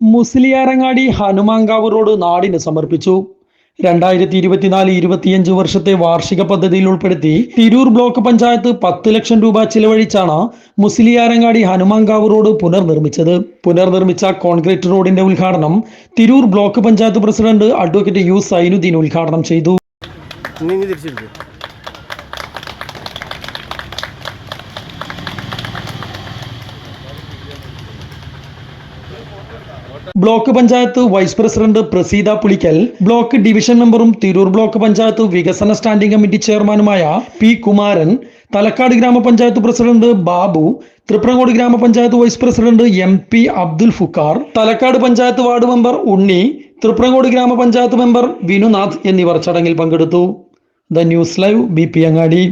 Musliyarangadi Hanumankavu road നാടിന് സമർപ്പിച്ചു. രണ്ടായിരത്തി ഇരുപത്തിനാല് ഇരുപത്തിയഞ്ച് വർഷത്തെ വാർഷിക പദ്ധതിയിൽ ഉൾപ്പെടുത്തി തിരൂർ ബ്ലോക്ക് പഞ്ചായത്ത് പത്ത് ലക്ഷം രൂപ ചിലവഴിച്ചാണ് മുസ്ലിയാരങ്ങാടി ഹനുമാങ്കാവ് റോഡ് പുനർനിർമ്മിച്ചത്. പുനർനിർമ്മിച്ച കോൺക്രീറ്റ് റോഡിന്റെ ഉദ്ഘാടനം Tirur block panchayat president advocate U Zainuddin ഉദ്ഘാടനം ചെയ്തു. Block panchayat vice president Praseetha Pulikkal block division മെമ്പറും തിരൂർ ബ്ലോക്ക് പഞ്ചായത്ത് വികസന സ്റ്റാൻഡിംഗ് കമ്മിറ്റി ചെയർമാനുമായ പി കുമാരൻ തലക്കാട് ഗ്രാമപഞ്ചായത്ത് പ്രസിഡന്റ് ബാബു തൃപ്രങ്ങോട് ഗ്രാമപഞ്ചായത്ത് vice president M P Abdul Fukkar Thalakkad panchayat ward member Unni Thriprangode ഗ്രാമപഞ്ചായത്ത് member Vinunath എന്നിവർ ചടങ്ങിൽ പങ്കെടുത്തു. The news live B P Angadi.